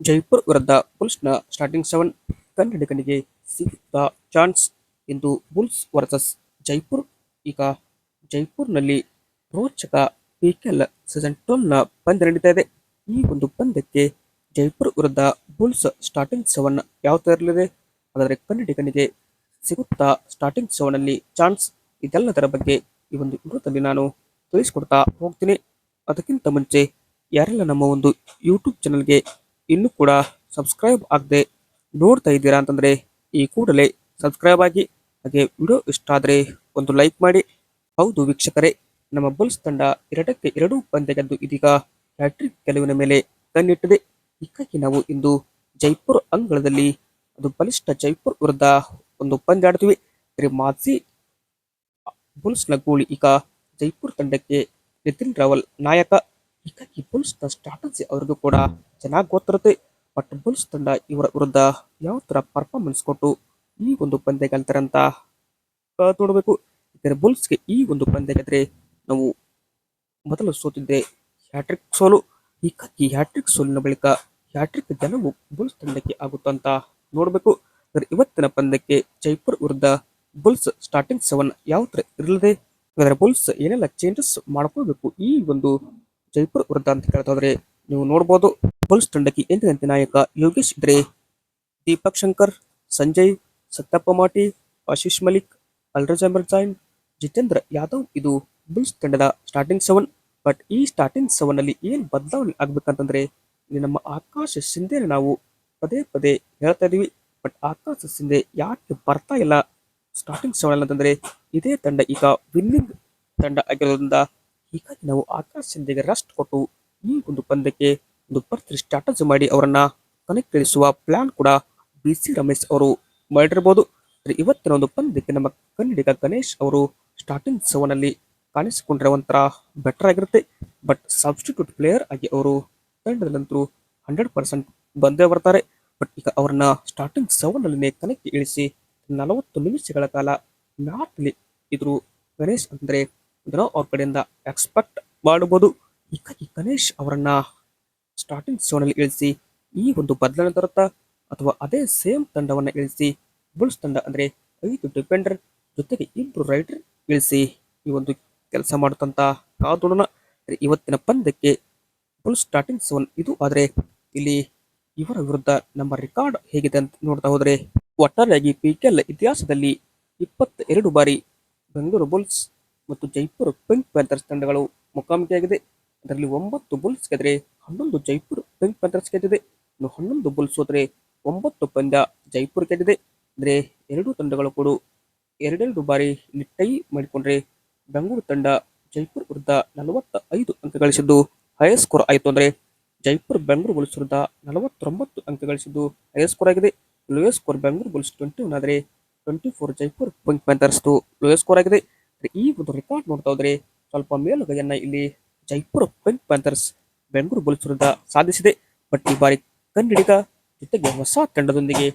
ಜೈಪುರ್ ವಿರುದ್ಧ ಬುಲ್ಸ್ನ starting seven ಕನ್ನಡಿಗನಿಗೆ ಸಿಗುತ್ತಾ ಚಾನ್ಸ್ ಇಂದು ಬುಲ್ಸ್ ವರ್ಸಸ್ ಜೈಪುರ್. ಈಗ ಜೈಪುರ್ನಲ್ಲಿ ರೋಚಕ ಪಿಕೆಲ್ ಸೀಸನ್ ಟ್ವೆಲ್ನ ಪಂದ್ಯ ನಡೀತಾ ಇದೆ. ಈ ಒಂದು ಪಂದ್ಯಕ್ಕೆ ಜೈಪುರ್ ವಿರುದ್ಧ ಬುಲ್ಸ್ ಸ್ಟಾರ್ಟಿಂಗ್ ಸೆವೆನ್ ಯಾವ ಥರ ಇರಲಿದೆ? ಹಾಗಾದರೆ ಕನ್ನಡಿಗನಿಗೆ ಸಿಗುತ್ತಾ ಸ್ಟಾರ್ಟಿಂಗ್ ಸೆವೆನ್ ಅಲ್ಲಿ ಚಾನ್ಸ್ ಇದೆಲ್ಲದರ ಬಗ್ಗೆ ಈ ಒಂದು ವಿಡಿಯೋದಲ್ಲಿ ನಾನು ತಿಳಿಸ್ಕೊಡ್ತಾ ಹೋಗ್ತೀನಿ. ಅದಕ್ಕಿಂತ ಮುಂಚೆ ಯಾರೆಲ್ಲ ನಮ್ಮ ಒಂದು ಯೂಟ್ಯೂಬ್ ಚಾನಲ್ಗೆ ಇನ್ನೂ ಕೂಡ ಸಬ್ಸ್ಕ್ರೈಬ್ ಆಗದೆ ನೋಡ್ತಾ ಇದ್ದೀರಾ ಅಂತಂದ್ರೆ ಈ ಕೂಡಲೇ ಸಬ್ಸ್ಕ್ರೈಬ್ ಆಗಿ, ಹಾಗೆ ವಿಡಿಯೋ ಇಷ್ಟ ಆದರೆ ಒಂದು ಲೈಕ್ ಮಾಡಿ. ಹೌದು ವೀಕ್ಷಕರೇ, ನಮ್ಮ ಬುಲ್ಸ್ ತಂಡ ಎರಡಕ್ಕೆ ಎರಡು ಪಂದ್ಯ ಗೆದ್ದು ಇದೀಗ ಹ್ಯಾಟ್ರಿಕ್ ಗೆಲುವಿನ ಮೇಲೆ ಕಣ್ಣಿಟ್ಟಿದೆ. ಹೀಗಾಗಿ ನಾವು ಇಂದು ಜೈಪುರ್ ಅಂಗಳದಲ್ಲಿ ಅದು ಬಲಿಷ್ಠ ಜೈಪುರ್ ವಿರುದ್ಧ ಒಂದು ಪಂದ್ಯ ಆಡ್ತೀವಿ. ಮಾಜಿ ಬುಲ್ಸ್ನ ಗೋಳಿ ಈಗ ಜೈಪುರ್ ತಂಡಕ್ಕೆ ನಿತಿನ್ ರಾವಲ್ ನಾಯಕ ಹೀಗಾಗಿ ಬುಲ್ಸ್ ಸ್ಟ್ರಾಟಜಿ ಅವ್ರಿಗೂ ಕೂಡ ಚೆನ್ನಾಗಿ ಗೊತ್ತಿರುತ್ತೆ. ಬಟ್ ಬುಲ್ಸ್ ತಂಡ ಇವರ ವಿರುದ್ಧ ಯಾವ ತರ ಪರ್ಫಾರ್ಮೆನ್ಸ್ ಕೊಟ್ಟು ಈ ಒಂದು ಪಂದ್ಯ ಗೆಲ್ತಾರೆ ಅಂತ ನೋಡಬೇಕು. ಯಾಕಂದ್ರೆ ಬುಲ್ಸ್ಗೆ ಈ ಒಂದು ಪಂದ್ಯ ಗೆದ್ರೆ ನಾವು ಮೊದಲು ಸೋತಿದ್ದೆ ಹ್ಯಾಟ್ರಿಕ್ ಸೋಲು. ಹೀಗಾಗಿ ಹ್ಯಾಟ್ರಿಕ್ ಸೋಲಿನ ಬಳಿಕ ಹ್ಯಾಟ್ರಿಕ್ ಗೆಲುವು ಬುಲ್ಸ್ ತಂಡಕ್ಕೆ ಆಗುತ್ತಂತ ನೋಡಬೇಕು. ಇವತ್ತಿನ ಪಂದ್ಯಕ್ಕೆ ಜೈಪುರ್ ವಿರುದ್ಧ ಬುಲ್ಸ್ ಸ್ಟಾರ್ಟಿಂಗ್ ಸೆವೆನ್ ಯಾವ ತರ ಇರಲಿದೆ? ಬುಲ್ಸ್ ಏನೆಲ್ಲ ಚೇಂಜಸ್ ಮಾಡ್ಕೋಬೇಕು ಈ ಒಂದು ಜೈಪುರ್ ವೃದ್ಧ ಅಂತ ಕೇಳ್ತಾದ್ರೆ ನೀವು ನೋಡ್ಬೋದು ಬುಲ್ಸ್ ತಂಡಕ್ಕೆ ಎಂದಿನಂತೆ ನಾಯಕ ಯೋಗೇಶ್ ಇದ್ರೆ ದೀಪಕ್ ಶಂಕರ್, ಸಂಜಯ್, ಸತ್ತಪ್ಪ ಮಾಟಿ, ಆಶೀಶ್ ಮಲಿಕ್, ಅಲ್ರಜ್ ಅಮರ್ಜೈನ್ ಜಿತೇಂದ್ರ ಯಾದವ್ ಇದು ಬುಲ್ಸ್ ತಂಡದ ಸ್ಟಾರ್ಟಿಂಗ್ ಸೆವೆನ್ ಬಟ್ ಈ ಸ್ಟಾರ್ಟಿಂಗ್ ಸೆವೆನ್ ಅಲ್ಲಿ ಏನ್ ಬದಲಾವಣೆ ಆಗ್ಬೇಕಂತಂದ್ರೆ ನಮ್ಮ ಆಕಾಶ ಸಿಂಧೆ ನಾವು ಪದೇ ಪದೇ ಹೇಳ್ತಾ ಇದೀವಿ. ಬಟ್ ಆಕಾಶ ಸಿಂಧೆ ಯಾಕೆ ಬರ್ತಾ ಇಲ್ಲ ಸ್ಟಾರ್ಟಿಂಗ್ ಸೆವೆನ್ ಅಂತಂದ್ರೆ ಇದೇ ತಂಡ ಈಗ ವಿನ್ನಿಂಗ್ ತಂಡ ಆಗಿರೋದ್ರಿಂದ ಹೀಗಾಗಿ ನಾವು ಆಕಾಶ್ ಸಿಂಧೆಗೆ ರೆಸ್ಟ್ ಕೊಟ್ಟು ಈ ಒಂದು ಪಂದ್ಯಕ್ಕೆ ಒಂದು ಪರ್ತಿ ಸ್ಟ್ರಾಟಜಿ ಮಾಡಿ ಅವರನ್ನ ಕನೆಕ್ಟ್ ಇಳಿಸುವ ಪ್ಲಾನ್ ಕೂಡ ಬಿ ಸಿ ರಮೇಶ್ ಅವರು ಮಾಡಿರಬಹುದು ಇವತ್ತಿನ ಒಂದು ಪಂದ್ಯಕ್ಕೆ ನಮ್ಮ ಕನ್ನಡಿಗ ಗಣೇಶ್ ಅವರು ಸ್ಟಾರ್ಟಿಂಗ್ ಸೆವೆನ್ ಅಲ್ಲಿ ಕಾಣಿಸಿಕೊಂಡ್ರೆ ಒಂಥರ ಬೆಟರ್ ಆಗಿರುತ್ತೆ. ಬಟ್ ಸಬ್ಸ್ಟಿಟ್ಯೂಟ್ ಪ್ಲೇಯರ್ ಆಗಿ ಅವರು ತಂಡದಲ್ಲಂತೂ ಹಂಡ್ರೆಡ್ ಪರ್ಸೆಂಟ್ ಬಂದೇ ಬರ್ತಾರೆ. ಬಟ್ ಈಗ ಅವರನ್ನ ಸ್ಟಾರ್ಟಿಂಗ್ ಸೆವೆನ್ ಅಲ್ಲಿ ಕನೆಕ್ಟ್ ಇಳಿಸಿ ನಲವತ್ತು ನಿಮಿಷಗಳ ಕಾಲ ಮ್ಯಾಟ್ಲಿ ಇದ್ರು ಗಣೇಶ್ ಅಂದ್ರೆ ಇದನ್ನ ಅವ್ರ ಕಡೆಯಿಂದ ಎಕ್ಸ್ಪೆಕ್ಟ್ ಮಾಡಬಹುದು ಹೀಗಾಗಿ ಗಣೇಶ್ ಅವರನ್ನ ಸ್ಟಾರ್ಟಿಂಗ್ ಸೋನಲ್ಲಿ ಇಳಿಸಿ, ಈ ಒಂದು ಬದಲಾವಣೆ ತರುತ್ತಾ ಅಥವಾ ಅದೇ ಸೇಮ್ ತಂಡವನ್ನ ಇಳಿಸಿ, ಬುಲ್ಸ್ ತಂಡ ಅಂದ್ರೆ ಐದು ಡಿಫೆಂಡರ್ ಜೊತೆಗೆ ಇಬ್ಬರು ರೈಡರ್ ಇಳಿಸಿ ಈ ಒಂದು ಕೆಲಸ ಮಾಡುತ್ತಂತ ಕಾದೋಣ ಇವತ್ತಿನ ಪಂದ್ಯಕ್ಕೆ ಬುಲ್ಸ್ ಸ್ಟಾರ್ಟಿಂಗ್ ಸೋನ್ ಇದು. ಆದ್ರೆ ಇಲ್ಲಿ ಇವರ ವಿರುದ್ಧ ನಮ್ಮ ರೆಕಾರ್ಡ್ ಹೇಗಿದೆ ಅಂತ ನೋಡ್ತಾ ಹೋದ್ರೆ, ಒಟ್ಟಾರೆಯಾಗಿ ಪಿ ಕೆಲ್ ಇತಿಹಾಸದಲ್ಲಿ ಇಪ್ಪತ್ತೆರಡು ಬಾರಿ ಬೆಂಗಳೂರು ಬುಲ್ಸ್ ಮತ್ತು ಜೈಪುರ್ ಪಿಂಕ್ ಪ್ಯಾಂಥರ್ಸ್ ತಂಡಗಳು ಮುಖಾಮುಖಿಯಾಗಿದೆ. ಅದರಲ್ಲಿ ಒಂಬತ್ತು ಬುಲ್ಸ್ ಗೆದ್ರೆ ಹನ್ನೊಂದು ಜೈಪುರ್ ಪಿಂಕ್ ಪ್ಯಾಂಥರ್ಸ್ ಗೆದ್ದಿದೆ. ಇನ್ನು ಹನ್ನೊಂದು ಬುಲ್ಸ್ ಹೋದ್ರೆ ಒಂಬತ್ತು ಪಂದ್ಯ ಜೈಪುರ್ ಗೆದ್ದಿದೆ. ಅಂದ್ರೆ ಎರಡು ತಂಡಗಳು ಕೂಡ ಎರಡೆರಡು ಬಾರಿ ಇಲ್ಲಿ ಟೈ ಮಾಡಿಕೊಂಡ್ರೆ ಬೆಂಗಳೂರು ತಂಡ ಜೈಪುರ್ ವಿರುದ್ಧ ನಲವತ್ತ ಐದು ಅಂಕ ಗಳಿಸಿದ್ದು ಹೈಯರ್ ಸ್ಕೋರ್ ಆಯಿತು ಅಂದ್ರೆ ಜೈಪುರ್ ಬೆಂಗಳೂರು ಬುಲ್ಸ್ ವಿರುದ್ಧ ನಲವತ್ತೊಂಬತ್ತು ಅಂಕ ಗಳಿಸಿದ್ದು ಹೈಯರ್ ಸ್ಕೋರ್ ಆಗಿದೆ. Lowest score Bengaluru Bulls twenty one ಆದರೆ ಟ್ವೆಂಟಿ ಫೋರ್ ಜೈಪುರ್ ಪಿಂಕ್ ಪ್ಯಾಂಥರ್ಸ್ದು ಲೋಯರ್ ಸ್ಕೋರ್ ಆಗಿದೆ. ಈ ಒಂದು ರೆಕಾರ್ಡ್ ನೋಡ್ತಾ ಹೋದ್ರೆ ಸ್ವಲ್ಪ ಮೇಲುಗೈಯನ್ನ ಇಲ್ಲಿ Jaipur Pink Panthers Bengaluru Bulls ವಿರುದ್ಧ ಸಾಧಿಸಿದೆ. ಬಟ್ ಈ ಬಾರಿ ಕನ್ನಡಿಗ ಜೊತೆಗೆ ಹೊಸ ತಂಡದೊಂದಿಗೆ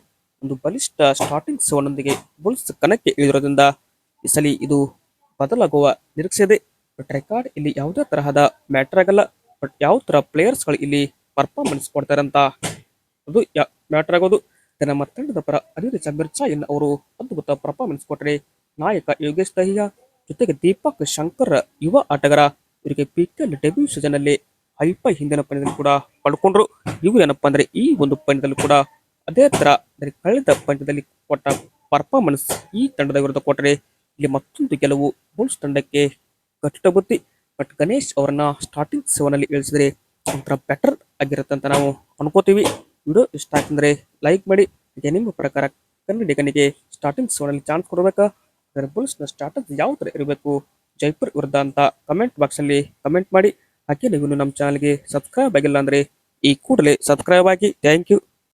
ಒಂದು ಬಲಿಷ್ಠ ಸ್ಟಾರ್ಟಿಂಗ್ ಸೋನೊಂದಿಗೆ ಬುಲ್ಸ್ ಕನಕ್ಕೆ ಇಳಿದಿರೋದ್ರಿಂದ ಈ ಸಲ ಇದು ಬದಲಾಗುವ ನಿರೀಕ್ಷೆ ಇದೆ ಬಟ್ ರೆಕಾರ್ಡ್ ಇಲ್ಲಿ ಯಾವುದೇ ತರಹದ ಮ್ಯಾಟರ್ ಆಗಲ್ಲ. ಬಟ್ ಯಾವ ತರ ಪ್ಲೇಯರ್ಸ್ಗಳು ಇಲ್ಲಿ ಪರ್ಫಾರ್ಮೆನ್ಸ್ ಕೊಡ್ತಾರೆ ಅಂತ ಅದು ಮ್ಯಾಟರ್ ಆಗೋದು. ನಮ್ಮ ತಂಡದ ಪರ ಅನಿರುಚ ಮಿರ್ಚಾ ಎನ್ ಅವರು ಅದ್ಭುತ ಪರ್ಫಾರ್ಮೆನ್ಸ್ ಕೊಟ್ಟರೆ ನಾಯಕ ಯೋಗೇಶ್ ದಹಿಯಾ ಜೊತೆಗೆ ದೀಪಕ್ ಶಂಕರ್ ಯುವ ಆಟಗಾರ, ಇವರಿಗೆ ಪಿಕೆಎಲ್ ಡೆಬ್ಯೂ ಸೀಸನ್ ಅಲ್ಲಿ ಹೈಫೈ ಹಿಂದಿನ ಪಂದ್ಯದಲ್ಲಿ ಕೂಡ ಪಡ್ಕೊಂಡ್ರು ಇವು ಏನಪ್ಪಾ ಅಂದ್ರೆ ಈ ಒಂದು ಪಂದ್ಯದಲ್ಲಿ ಕೂಡ ಅದೇ ತರ ಕಳೆದ ಪಂದ್ಯದಲ್ಲಿ ಕೊಟ್ಟ ಪರ್ಫಾರ್ಮೆನ್ಸ್ ಈ ತಂಡದ ವಿರುದ್ಧ ಕೊಟ್ಟರೆ ಇಲ್ಲಿ ಮತ್ತೊಂದು ಗೆಲುವು ಬುಲ್ಸ್ ತಂಡಕ್ಕೆ ಕಟ್ಟಿಟ ಬುತ್ತಿ ಬಟ್ ಗಣೇಶ್ ಅವರನ್ನ ಸ್ಟಾರ್ಟಿಂಗ್ ಸೆವೆನ್ ಅಲ್ಲಿ ಇಳಿಸಿದ್ರೆ ಒಂಥರ ಬೆಟರ್ ಆಗಿರುತ್ತೆ ಅಂತ ನಾವು ಅನ್ಕೋತೀವಿ. ವಿಡಿಯೋ ಇಷ್ಟ ಆಗ್ತಂದ್ರೆ ಲೈಕ್ ಮಾಡಿ. ನಿಮ್ಮ ಪ್ರಕಾರ ಕನ್ನಡಿಗನಿಗೆ ಸ್ಟಾರ್ಟಿಂಗ್ ಸೆವೆನ್ ಚಾನ್ಸ್ ಕೊಡಬೇಕಾ? ಬುಲ್ಸ್ನ ಸ್ಟಾರ್ಟರ್ಸ್ ಯಾವ ತರ ಇರಬೇಕು? ಜೈಪುರ್ ವಿರುದ್ಧ ಅಂತ ಕಮೆಂಟ್ ಬಾಕ್ಸ್ ಅಲ್ಲಿ ಕಮೆಂಟ್ ಮಾಡಿ. ಹಾಗೆ ನೀವು ನಮ್ಮ ಚಾನಲ್ಗೆ ಸಬ್ಸ್ಕ್ರೈಬ್ ಆಗಿಲ್ಲ ಅಂದ್ರೆ ಈ ಕೂಡಲೇ ಸಬ್ಸ್ಕ್ರೈಬ್ ಆಗಿ. Thank you